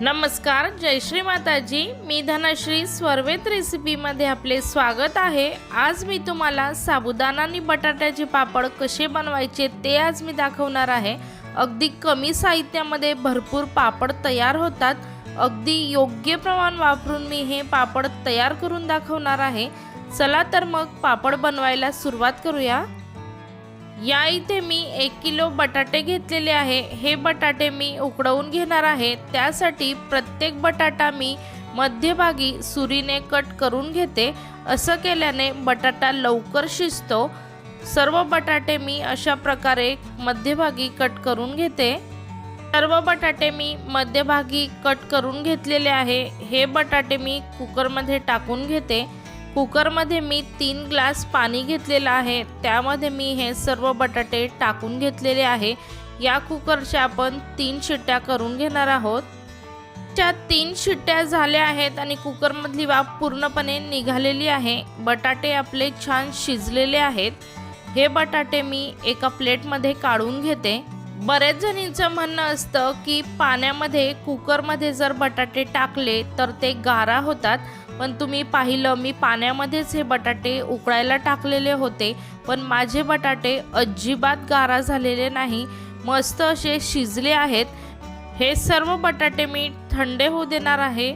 नमस्कार जय श्री माताजी. मी धनश्री स्वर्वेत रेसिपीमध्ये आपले स्वागत आहे. आज मी तुम्हाला साबुदाणा आणि बटाट्याचे पापड कसे बनवायचे ते आज मी दाखवणार आहे. अगदी कमी साहित्यामध्ये भरपूर पापड तयार होतात. अगदी योग्य प्रमाण वापरून मी हे पापड तयार करून दाखवणार आहे. चला तर मग पापड बनवायला सुरुवात करूया. या इथे मी एक किलो बटाटे घेतलेले आहे. हे बटाटे मी उकडवून घेणार आहे. त्यासाठी प्रत्येक बटाटा मी मध्यभागी सुरीने कट करून घेते. असं केल्याने बटाटा लवकर शिजतो. सर्व बटाटे मी अशा प्रकारे मध्यभागी कट करून घेते. सर्व बटाटे मी मध्यभागी कट करून घेतलेले आहे. हे बटाटे मी कुकरमध्ये टाकून घेते. कुकरमध्ये मी तीन ग्लास पाणी घेतलेलं आहे. त्यामध्ये मी हे सर्व बटाटे टाकून घेतलेले आहे. या कुकरच्या आपण तीन शिट्ट्या करून घेणार आहोत. च्या तीन शिट्ट्या झाल्या आहेत आणि कुकरमधली वाफ पूर्णपणे निघालेली आहे. बटाटे आपले छान शिजलेले आहेत. हे बटाटे मी एका प्लेटमध्ये काढून घेते. बऱ्याच जणींचं म्हणणं असतं की पाण्यामध्ये कुकरमध्ये जर बटाटे टाकले तर ते गारा होतात. पण तुम्ही पाहिलं मी पाण्यामध्येच हे बटाटे उकळायला टाकलेले होते पण माझे बटाटे अजिबात गारा झालेले नाही. मस्त असे शिजले आहेत. हे सर्व बटाटे मी थंडे होऊ देणार आहे.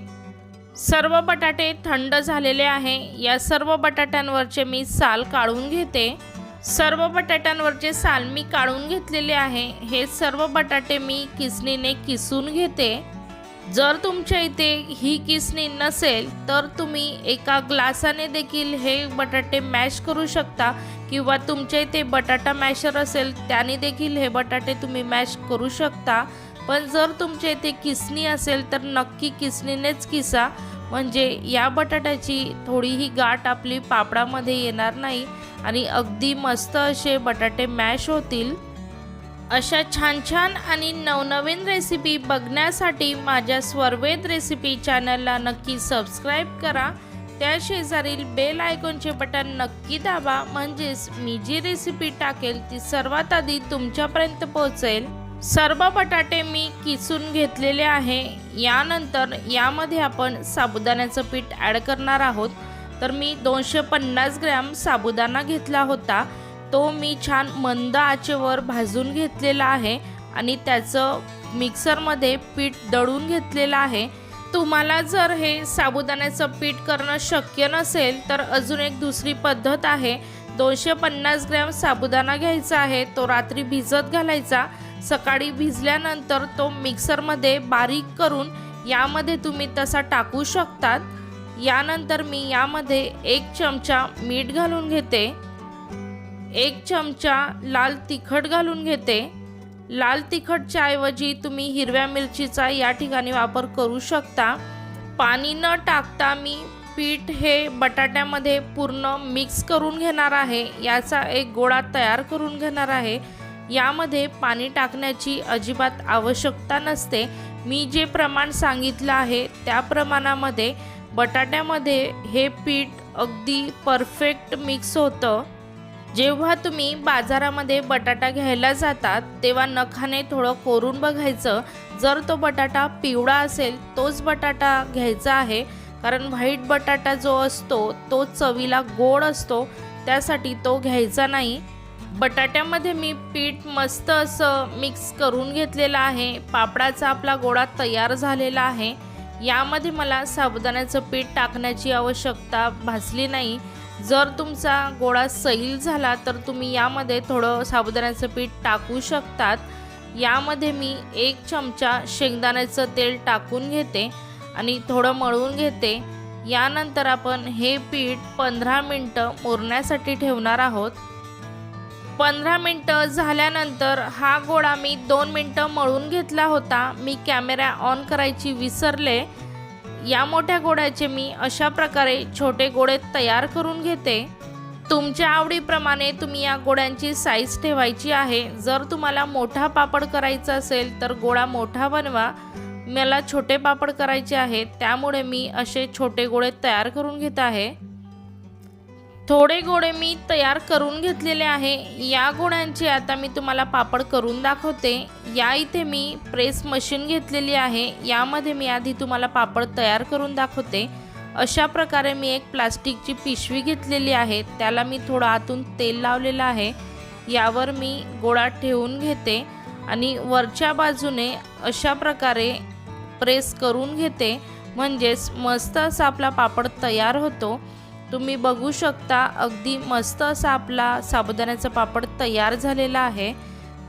सर्व बटाटे थंड झालेले आहे. या सर्व बटाट्यांवरचे मी साल काढून घेते. सर्व बटाट्यांवरचे साल मी काढून घेतलेले आहे. हे सर्व बटाटे मी किसणीने किसून घेते. जर तुमच्या इथे ही किसणी नसेल तर तुम्ही एका ग्लासाने देखील हे बटाटे मॅश करू शकता किंवा तुमच्या इथे बटाटा मॅशर असेल त्याने देखील हे बटाटे तुम्ही मॅश करू शकता. पण जर तुमच्या इथे किसणी असेल तर नक्की किसणीनेच किसा. म्हणजे या बटाट्याची थोडीही गाठ आपली पापडामध्ये येणार नाही आणि अगदी मस्त असे बटाटे मॅश होतील. अशा छान छान आणि नवनवीन रेसिपी बघण्यासाठी माझ्या स्वरवेद रेसिपी चॅनलला नक्की सबस्क्राईब करा. त्या शेजारील बेल आयकॉनचे बटन नक्की दाबा. म्हणजेच मी जी रेसिपी टाकेल ती सर्वात आधी तुमच्यापर्यंत पोहोचेल. सर्व बटाटे मी किसून घेतलेले आहे. यानंतर यामध्ये आपण साबुदाण्याचं पीठ ॲड करणार आहोत. तर मी दोनशे पन्नास ग्रॅम साबुदाणा घेतला होता. तो मी छान मंद आचेवर भाजून घेतलेला आहे आणि त्याचं मिक्सरमध्ये पीठ दळून घेतलेलं आहे. तुम्हाला जर हे साबुदाण्याचं पीठ करणं शक्य नसेल तर अजून एक दुसरी पद्धत आहे. दोनशे पन्नास ग्रॅम साबुदाणा घ्यायचा आहे तो रात्री भिजत घालायचा. सकाळी भिजल्यानंतर तो मिक्सरमध्ये बारीक करून यामध्ये तुम्ही तसा टाकू शकतात. यानंतर मी यामध्ये एक चमचा मीठ घालून घेते. एक चमचा लाल तिखट घालून घेते. लाल तिखटच्या ऐवजी तुम्ही हिरव्या मिरचीचा या ठिकाणी वापर करू शकता. पाणी न टाकता मी पीठ हे बटाट्यामध्ये पूर्ण मिक्स करून घेणार आहे. याचा एक गोळा तयार करून घेणार आहे. यामध्ये पाणी टाकण्याची अजिबात आवश्यकता नसते. मी जे प्रमाण सांगितलं आहे त्या प्रमाणामध्ये बटाट्यामध्ये हे पीठ अगदी परफेक्ट मिक्स होतं. जेव्हा तुम्ही बाजारामध्ये बटाटा घ्यायला जातात तेव्हा नखाने थोडं कोरून बघायचं. जर तो बटाटा पिवळा असेल तोच बटाटा घ्यायचा आहे. कारण व्हाईट बटाटा जो असतो तो चवीला गोड असतो. त्यासाठी तो घ्यायचा नाही. बटाट्यामध्ये मी पीठ मस्त असं मिक्स करून घेतलेलं आहे. पापडाचा आपला गोळा तयार झालेला आहे. यामध्ये मला साबुदाण्याचं पीठ टाकण्याची आवश्यकता भासली नाही. जर तुमचा गोळा सैल झाला तर तुम्ही यामध्ये थोडं साबुदाण्याचं पीठ टाकू शकतात. यामध्ये मी एक चमचा शेंगदाण्याचं तेल टाकून घेते आणि थोडं मळून घेते. यानंतर आपण हे पीठ पंधरा मिनटं मुरण्यासाठी ठेवणार आहोत. पंधरा मिनटं झाल्यानंतर हा गोळा मी दोन मिनटं मळून घेतला होता. मी कॅमेरा ऑन करायची विसरले. या मोठ्या गोड्याचे मी अशा प्रकारे छोटे गोळे तयार करून घेते. तुमच्या आवडीप्रमाणे तुम्ही या गोड्यांची साईज ठेवायची आहे. जर तुम्हाला मोठा पापड करायचा असेल तर गोळा मोठा बनवा. मला छोटे पापड करायचे आहेत त्यामुळे मी असे छोटे गोळे तयार करून घेत आहे. थोडे गोळे मी तयार करून घेतलेले आहे. या गोळ्यांचे आता मी तुम्हाला पापड करून दाखवते. या इथे मी प्रेस मशीन घेतलेली आहे. यामध्ये मी आधी तुम्हाला पापड तयार करून दाखवते. अशा प्रकारे मी एक प्लास्टिकची पिशवी घेतलेली आहे. त्याला मी थोडं आतून तेल लावलेलं आहे. यावर मी गोळा ठेवून घेते आणि वरच्या बाजूने अशा प्रकारे प्रेस करून घेते. म्हणजेच मस्त असा आपला पापड तयार होतो. तुम्ही बघू शकता अगदी मस्त असा आपला साबुदाण्याचा पापड तयार झालेला आहे.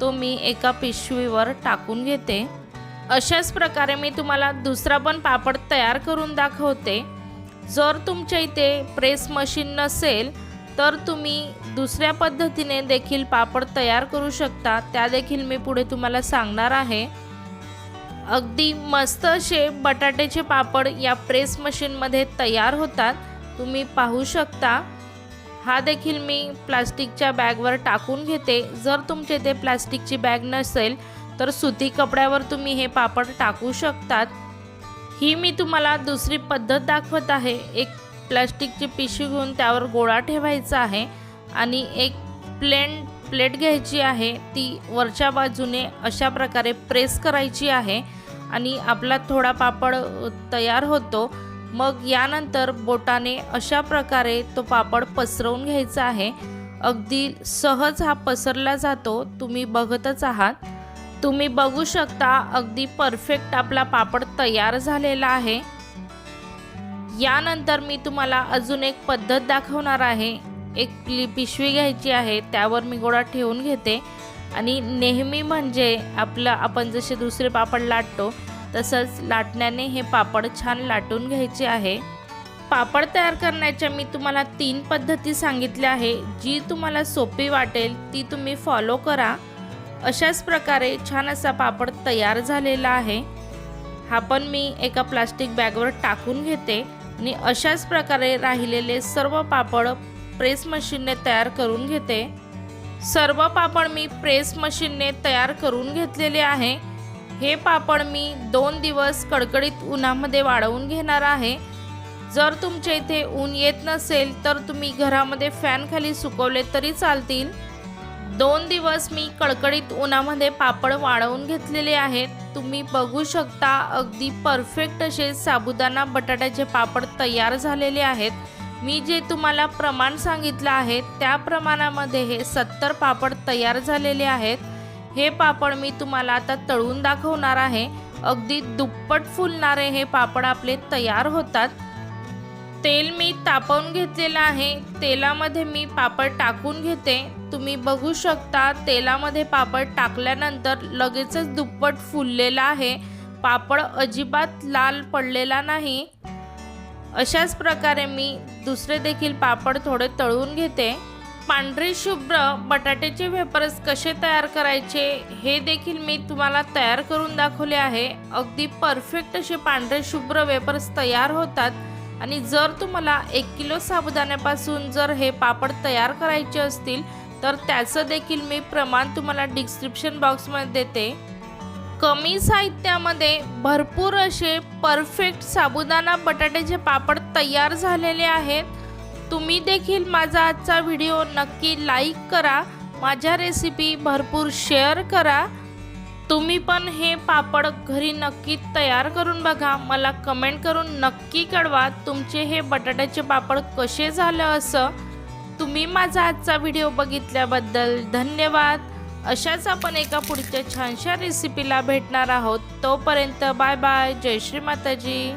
तो मी एका पिशवीवर टाकून घेते. अशाच प्रकारे मी तुम्हाला दुसरा पण पापड तयार करून दाखवते. जर तुमच्या इथे प्रेस मशीन नसेल तर तुम्ही दुसऱ्या पद्धतीने देखील पापड तयार करू शकता. त्या देखील मी पुढे तुम्हाला सांगणार आहे. अगदी मस्त असे बटाट्याचे पापड या प्रेस मशीनमध्ये तयार होतात. तुम्ही पाहू शकता. हा देखील मी प्लास्टिकच्या बॅगवर टाकून घेते. जर तुमचे इथे प्लास्टिकची बॅग नसेल तर सुती कपड्यावर तुम्ही हे पापड टाकू शकतात. ही मी तुम्हाला दुसरी पद्धत दाखवत आहे. एक प्लास्टिकची पिशवी घेऊन त्यावर गोळा ठेवायचा आहे आणि एक प्लेन प्लेट घ्यायची आहे. ती वरच्या बाजूने अशा प्रकारे प्रेस करायची आहे आणि आपला थोडा पापड तयार होतो. मग यानंतर बोटाने अशा प्रकारे तो पापड पसरवून घ्यायचा आहे. अगदी सहज हा पसरला जातो. तुम्ही बघतच आहात. तुम्ही बघू शकता अगदी परफेक्ट आपला पापड तयार झालेला आहे. यानंतर मी तुम्हाला अजून एक पद्धत दाखवणार आहे. एक पिशवी घ्यायची आहे. त्यावर मी गोळा ठेवून घेते. आणि नेहमी म्हणजे आपलं आपण जसे दुसरे पापड लाटतो तसंच लाटण्याने हे पापड छान लाटून घ्यायचे आहे. पापड तयार करण्याच्या मी तुम्हाला तीन पद्धती सांगितल्या आहे. जी तुम्हाला सोपी वाटेल ती तुम्ही फॉलो करा. अशाच प्रकारे छान असा पापड तयार झालेला आहे. हा पण मी एका प्लास्टिक बॅगवर टाकून घेते आणि अशाच प्रकारे राहिलेले सर्व पापड प्रेस मशीनने तयार करून घेते. सर्व पापड मी प्रेस मशीनने तयार करून घेतलेले आहे. हे पापड मी दोन दिवस कडकडीत उन्हामध्ये वाढवून घेणार आहे. जर तुमच्या इथे ऊन येत नसेल तर तुम्ही घरामध्ये फॅनखाली सुकवले तरी चालतील. दोन दिवस मी कडकडीत उन्हामध्ये पापड वाळवून घेतलेले आहेत. तुम्ही बघू शकता अगदी परफेक्ट असे साबुदाणा बटाट्याचे पापड तयार झालेले आहेत. मी जे तुम्हाला प्रमाण सांगितलं आहे त्या प्रमाणामध्ये हे सत्तर पापड तयार झालेले आहेत. हे पापड मी तुम्हाला आता तळून दाखवणार आहे. अगदी दुप्पट फुलणारे हे पापड आपले तयार होतात. तेल मी तापवून घेतलेलं आहे. तेलामध्ये मी पापड टाकून घेते. तुम्ही बघू शकता तेलामध्ये पापड टाकल्यानंतर लगेचच दुप्पट फुललेला आहे. पापड अजिबात लाल पडलेला नाही. अशाच प्रकारे मी दुसरे देखील पापड थोडे तळून घेते. पांढरे शुभ्र बटाट्याचे वेपर्स कसे तयार करायचे हे देखील मी तुम्हाला तयार करून दाखवले आहे. अगदी परफेक्ट असे पांढरे शुभ्र वेपर्स तयार होतात. आणि जर तुम्हाला एक किलो साबुदाण्यापासून जर हे पापड तयार करायचे असतील तर त्याचं देखील मी प्रमाण तुम्हाला डिस्क्रिप्शन बॉक्समध्ये देते. कमी साहित्यामध्ये भरपूर असे परफेक्ट साबुदाणा बटाट्याचे पापड तयार झालेले आहेत. तुम्ही देखील माझा आजचा व्हिडिओ नक्की लाईक करा माझ्या रेसिपी भरपूर शेअर करा. तुम्ही पण हे पापड घरी नक्की तयार करून बघा. मला कमेंट करून नक्की कळवा तुमचे हे बटाट्याचे पापड कसे झालं असं. तुम्ही माझा आजचा व्हिडिओ बघितल्याबद्दल धन्यवाद. अशाच आपण एका पुढच्या छानशा रेसिपीला भेटणार आहोत. तोपर्यंत बाय बाय. जय श्री माताजी.